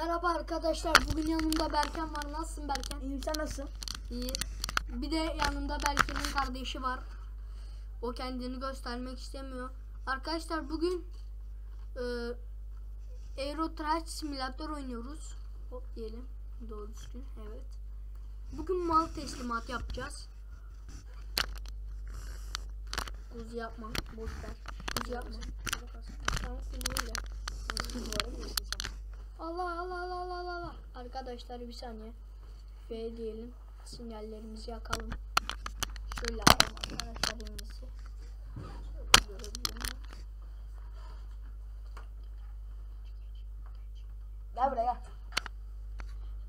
Merhaba arkadaşlar. Bugün yanımda Berken var. Nasılsın Berken? İyiyim sen nasılsın? İyi. Bir de yanımda Berken'in kardeşi var. O kendini göstermek istemiyor. Arkadaşlar bugün e, Euro Truck Simulator oynuyoruz. Hop diyelim. Doğru düzgün. Evet. Bugün mal teslimat yapacağız. Kuzu yapma. Boş ver. Kuzu yapma. Tamam, kuzu ya. Allah Allah Allah Allah Allah Allah. Arkadaşlar bir saniye. F diyelim. Sinyallerimizi yakalım. Şöyle alalım arkadaşlar en iyisi. Şöyle görebiliyorum. Gel buraya gel.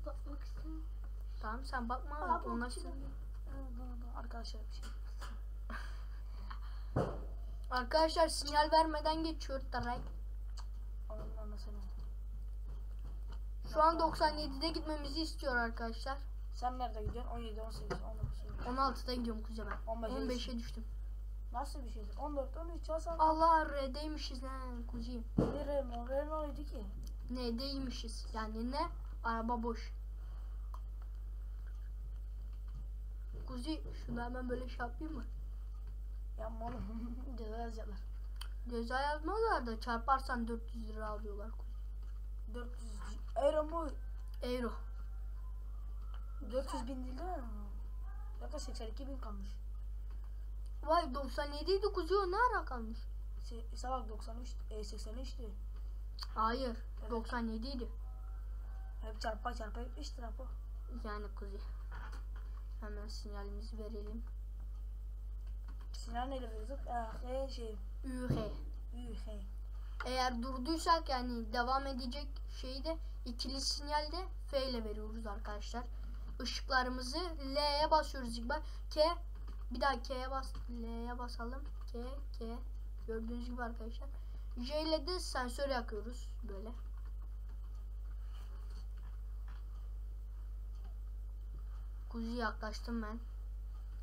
Bakmak istiyorum. Tamam sen bakma. Aa, Onlar. Arkadaşlar bir şey. Arkadaşlar sinyal vermeden geçiyor taray. Onun anlasana. Şu an 97'de gitmemizi istiyor arkadaşlar. Sen nerede gidiyorsun? 17, 18, 19, 16'da gidiyorum kuzen ben. 15'e 15'e düştüm. Nasıl bir şey? 14, 13 çalsan. Allah R'deymişiz lan kuzeyim. Ne Renault? Renault'ydu ki. N'deymişiz. Yani ne? Araba boş. Kuzey şunu hemen böyle şey yapayım mı? Yapma oğlum. Ceza yazacaklar. Ceza yazmazlar da çarparsan 400 lira alıyorlar. kuzey. 400 euro mu? Euro. 400 bin değil değil mi? Dakika 82 bin kalmış. Vay 97 idi kuzey o ne ara kalmış? Se- Sabah 93, e, 83'tü. Hayır 97 idi. Hep çarpa çarpa gitmiştir Apo. Yani kuzey. Hemen sinyalimizi verelim. Sinan neyle veriyorduk? Ah, şey. UH. Üh, hey. Eğer durduysak yani devam edecek şeyi de ikili sinyalde F ile veriyoruz arkadaşlar. Işıklarımızı L'ye basıyoruz ilk. K bir daha K'ye bas L'ye basalım. K K gördüğünüz gibi arkadaşlar. J ile de sensör yakıyoruz böyle. Kuzu yaklaştım ben.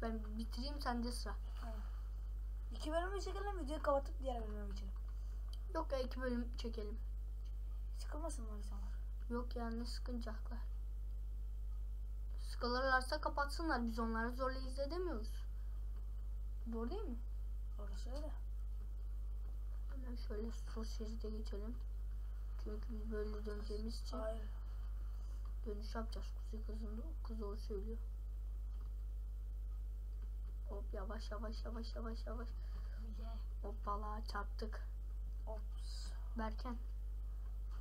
Ben bitireyim sende sıra. İki bölümü çekelim videoyu kapatıp diğer bölüme geçelim. Yok ya iki bölüm çekelim. Sıkılmasınlar insanlar. Yok ya ne sıkıncaklar. Sıkılırlarsa kapatsınlar. Biz onları zorla izlemiyoruz. Doğru değil mi? Orası öyle. Hemen şöyle sosyalite geçelim. Çünkü biz böyle döneceğimiz için Hayır. dönüş yapacağız. Kuzey kızın kız o söylüyor. Hop yavaş yavaş yavaş yavaş yavaş. Hoppala çarptık. Ops. Berken.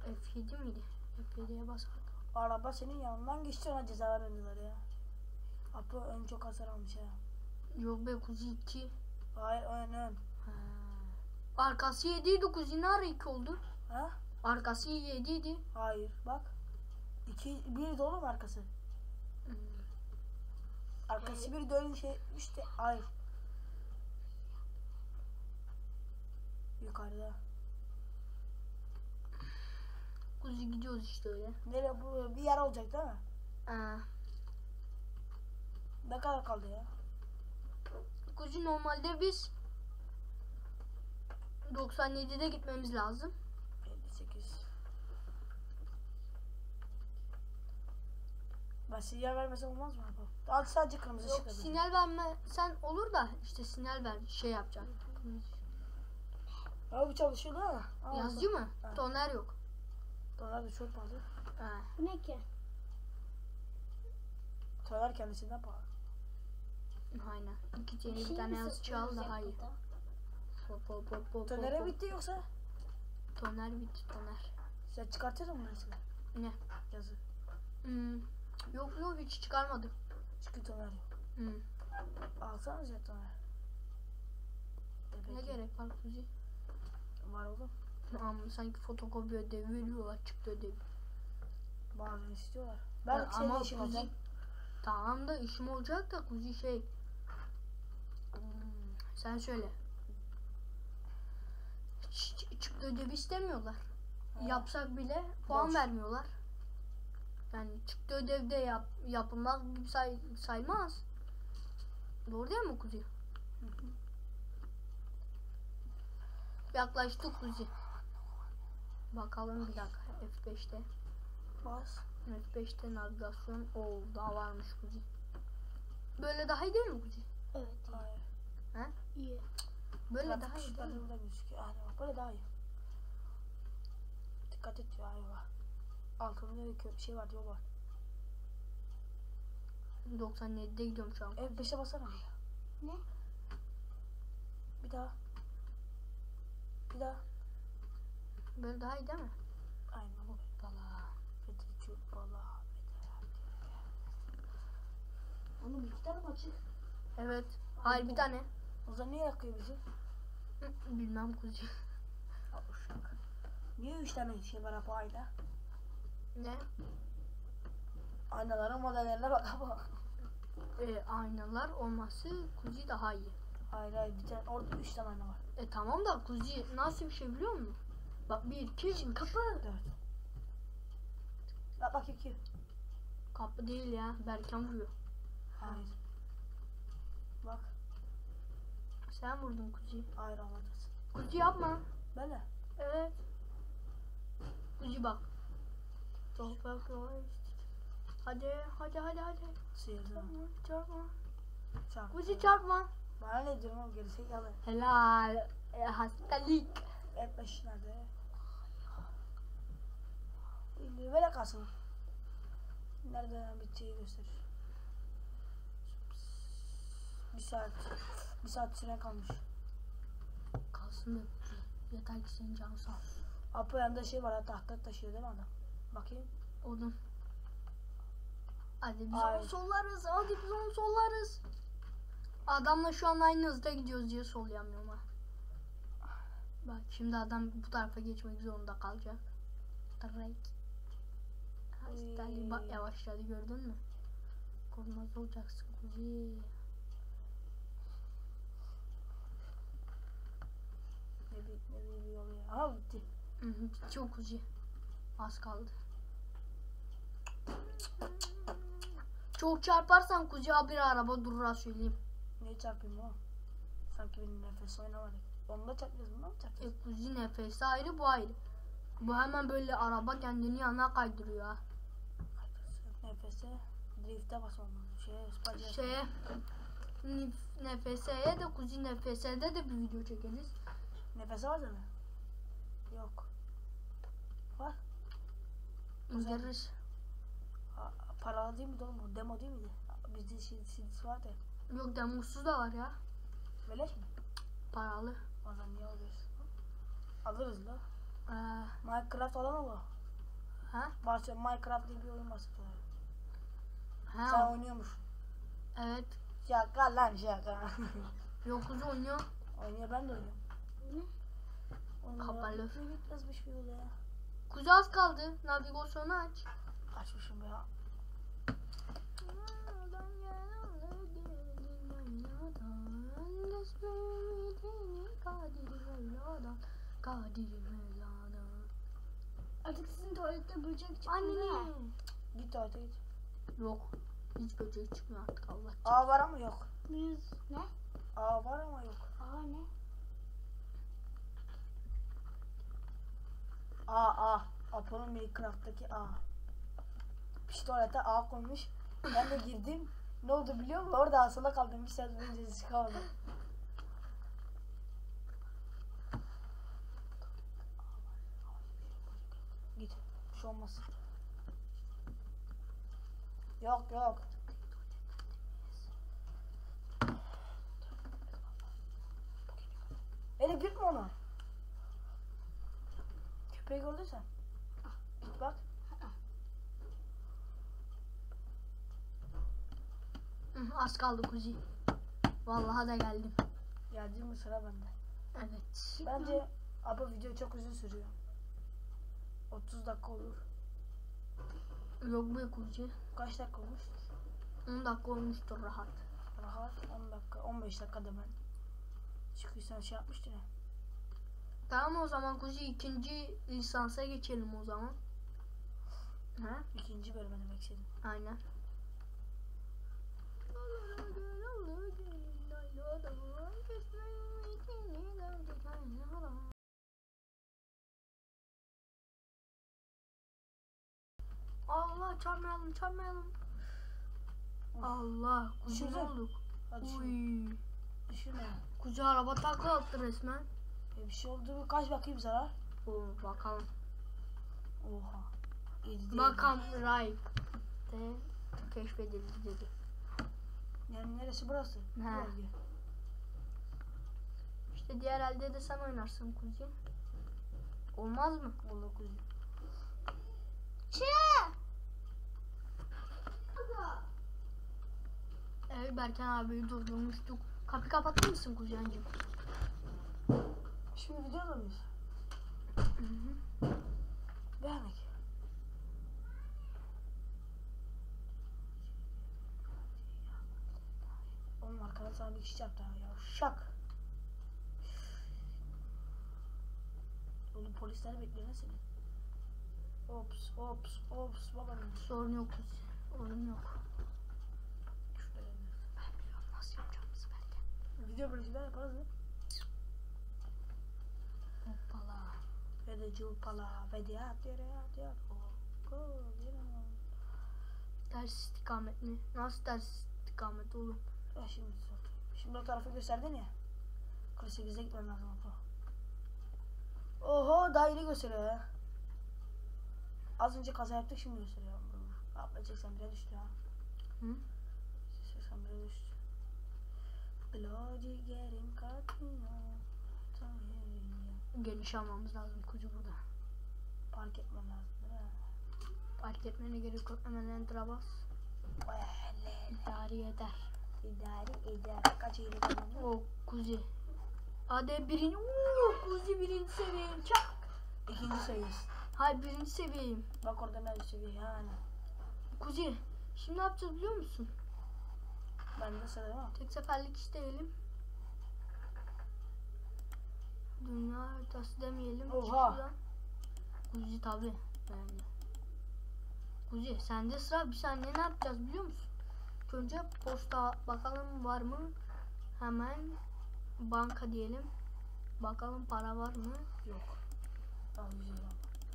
F7 miydi? F7'ye bas. Araba senin yanından geçti ona ceza vermediler ya. Apo ön çok hasar almış ha. Yok be kuzi 2. Hayır ön ön. Arkası 7 idi kuzi ne ara 2 oldu? Ha? Arkası 7 idi. Hayır bak. İki, bir dolu mu arkası? Arkası bir dolu şey işte. Hayır. Yukarıda. Kuzi gidiyoruz işte öyle. Nereye bu bir yer olacak değil mi? Aa, Ne kadar kaldı ya? kuzi normalde biz 97'de gitmemiz lazım. 58. Ben sinyal vermesem olmaz mı Apo? Daha sadece kırmızı Yok yanıyor. sinyal verme sen olur da işte sinyal ver şey yapacaksın. Ya bu çalışıyor? Aa, Yazıcı mı? Ha. Toner yok. Dolar da çok pahalı. Ha. Bu ne ki? Dolar kendisinden pahalı. Aynen. İki tane bir Şey tane mi yazıcı al satıyoruz daha iyi. Hop hop hop hop. Tonere hop. bitti yoksa? Toner bitti toner. Sen çıkartıyor musun mesela? Ne? Yazı. Hmm. Yok yok hiç çıkarmadım. Çünkü toner yok. Hmm. Alsana sen toner. Ne gerek var kuzi? Var oğlum. Ama sanki fotokopi ödevi veriyorlar çıktı ödevi. Bazen istiyorlar. Ya Ben senin ama işin kuzi olacak. tamam da işim olacak da kuzi şey Hmm, sen söyle Ç- çıktı ödevi istemiyorlar Ha. yapsak bile puan Boş. vermiyorlar yani çıktı ödevde yap, yapılmaz gibi say, saymaz doğru değil mi kuzi yaklaştık kuzi bakalım bir dakika F5'te Bas. F5'te navigasyon. Oo daha varmış Kuzi. Böyle daha iyi değil mi Kuzi? Evet. Hayır. He? İyi. Böyle Trafik daha iyi değil mi? gözüküyor. Aynen bak böyle daha iyi. Dikkat et ya ayva. Altında bir şey var yol var. 97'de gidiyorum şu an. Evet 5'e basana bir. Ne? Bir daha. Bir daha. Böyle daha iyi değil mi? Aynen. Bala. Fethici bala. Oğlum iki tane mi açık? Evet. Hayır bir tane. O zaman niye yakıyor bizi? Bilmem Kuzi. Al uşak. Niye 3 tane şey var bu ayna? Ne? Aynaların modellerine bak ama. Ee, aynalar olması Kuzi daha iyi. Hayır hayır bir tane orada 3 tane ayna var. E tamam da Kuzi nasıl bir şey biliyor musun? Bak bir iki üç. Kapı. 4. Bak bak 2. Kapı değil ya. Berkan vuruyor. Hayır. Bak. Sen vurdun Kuzi. Hayır alacağız. Kuzi yapma. Böyle. Evet. Kuzi bak. Toprak yavaş. Hadi hadi hadi hadi. Sıyırdım. Çarpma çarpma. Çarp. Kuzi çarpma. Bana ne diyorum oğlum gerisi yalan. Helal. E, hastalık. Hep başı nerede? Böyle kalsın. Nereden bittiği gösterir. Bir saat. Bir saat süre kalmış. Kalsın Kuzi. Yeter ki senin canın sağ olsun. Apo yanında şey var ha tahta taşıyor değil mi adam? Bakayım. Odun. Hadi biz Ay. onu sollarız. Hadi biz onu sollarız. Adamla şu an aynı hızda gidiyoruz diye sollayamıyorum ha. Bak şimdi adam bu tarafa geçmek zorunda kalacak. Trek. Hastali bak yavaşladı gördün mü? Korkmaz olacaksın kuzi. Ne bir ne bir, bir yolu ya. Aha bitti. Hı, Çok kuzi. Az kaldı. Çok çarparsan kuzi bir araba durur ha söyleyeyim. Niye çarpayım oğlum? Sanki benim nefes oynamadık. Onunla çarpacağız mı E çarpacağız? kuzi nefesi ayrı bu ayrı. Bu hemen böyle araba kendini yana kaydırıyor ha. Nefese drift'e basmam lazım. Şeye spacıya. Şeye nefeseye de kuzi nefesede de bir video çekeriz. Nefese var mı? Yok. Var. İndiririz. Paralı değil miydi oğlum? Demo değil miydi? Bizde şey, CD'si vardı. ya. Yok demosu da var ya. Beleş mi? Paralı. O zaman niye alıyoruz? Alırız la. Ee, Minecraft olan bu. ha? Minecraft diye bir oyun bahsediyorlar. Sen Ha. oynuyormuş. Evet. Şaka lan şaka. Yok kuzi oynuyor. Oynuyor ben de oynuyorum. Oynuyor. Kapalı. Bitmezmiş bir yol ya. Kuzi az kaldı. Navigasyonu aç. Açmışım ya. Artık sizin tuvalette böcek çıktı Anne. Git tuvalete git. Yok. Hiç böcek çıkmıyor artık Allah. Aa var ama yok. Biz ne? Aa var ama yok. Aa ne? Aa aa. Apo'nun Minecraft'taki A. Piş tuvalete A koymuş. Ben de girdim. Ne oldu biliyor musun? Orada asılı kaldım. Bir saat önce çıkamadım. Git. Bir şey olmaz. Yok yok. Elif gitme ona. Köpeği gördün sen. Git bak. Az kaldı kuzi. Vallahi da geldim. Geldi mi sıra bende. Evet. Bence abi video çok uzun sürüyor. 30 dakika olur. Be kuzi. Kaç dakika olmuş? 10 dakika olmuştur rahat. Rahat 10 dakika, 15 dakikada ben. Sen şey yapmıştın ya. Tamam o zaman kuzi ikinci lisansa geçelim o zaman. Ha? İkinci bölüme demek istedim. Aynen. Allah çarpmayalım çarpmayalım. Allah kuzu Düşürdün. olduk. Hadi. Uy. Düşürme. Kuzu araba takla attı resmen. E, bir şey oldu mu? Kaç bakayım zarar? Oo, bakalım. Oha. Yedi. Bakalım Ray de keşfedildi dedi. Yani neresi burası? Bu He. İşte diğer elde de sen oynarsın kuzu. Olmaz mı? Vallahi kuzu. Evet Berken abiyi durdurmuştuk. Kapı kapatır mısın kuzencim? Şimdi videoda mıyız? Beğenmek. Oğlum arkadan sana bir kişi çarptı ha ya. Şak. Oğlum polisler bekliyor seni. Ops ops ops babanın. Sorun yok kuzu. Sorun yok. Berken. Video bölümcüler yaparız mı? Hoppala. Ve de cılpala ve de yat yere yat yat. Ters istikamet mi? Nasıl ters istikamet oğlum? Ya şimdi. Şimdi o tarafı gösterdin ya. 48'e gitmem lazım Apo. Oho yeni gösteriyor ya. Az önce kaza yaptık şimdi gösteriyor. Abla 81'e düştü ya. Hı? 81'e düştü. Geniş almamız lazım kuzu burada. Park etmem lazım? Fark etmene gerek yok. Hemen enter'a bas. İdare eder. idare eder. Kaç eğri kaldı? O kuzi. Hadi birinci. Uuu kuzi birinci seviyeyim. Çak. İkinci seviyesi. Hayır birinci seviyeyim. Bak orada ne seviye yani. Kuzi. Şimdi ne yapacağız biliyor musun? Ben de sıra mi? Tek seferlik isteyelim. Dünya haritası demeyelim. Oha. Kuzi tabi. Yani. Kuzi sende sıra bir saniye ne yapacağız biliyor musun? Önce posta bakalım var mı? Hemen banka diyelim. Bakalım para var mı? Yok.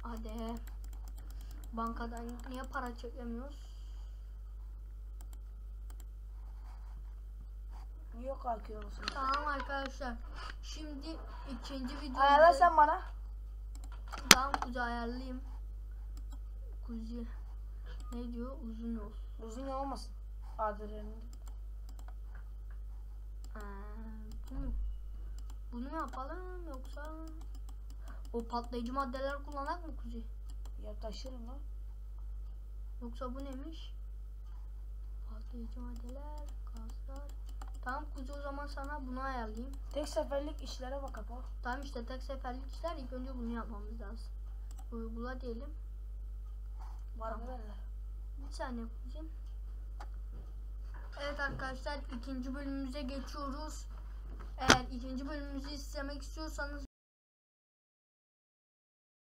Hadi. Bankadan niye para çekemiyoruz? Niye kalkıyor musun? Tamam arkadaşlar. Şimdi ikinci Ayarla videomuzda sen bana. Tamam kuzu ayarlayayım. Kuzu. Ne diyor? Uzun yol. Uzun olmasın. Adrenalin. Ee? Bunu mu yapalım yoksa o patlayıcı maddeler kullanak mı kuzu? Ya taşırım lan. Yoksa bu neymiş? Patlayıcı maddeler, gazlar. Tamam kuzu o zaman sana bunu ayarlayayım. Tek seferlik işlere bak Apo. Tamam işte tek seferlik işler ilk önce bunu yapmamız lazım. Uygula diyelim. Var mı Tamam. Bir saniye kuzen. Evet arkadaşlar ikinci bölümümüze geçiyoruz. Eğer ikinci bölümümüzü istemek istiyorsanız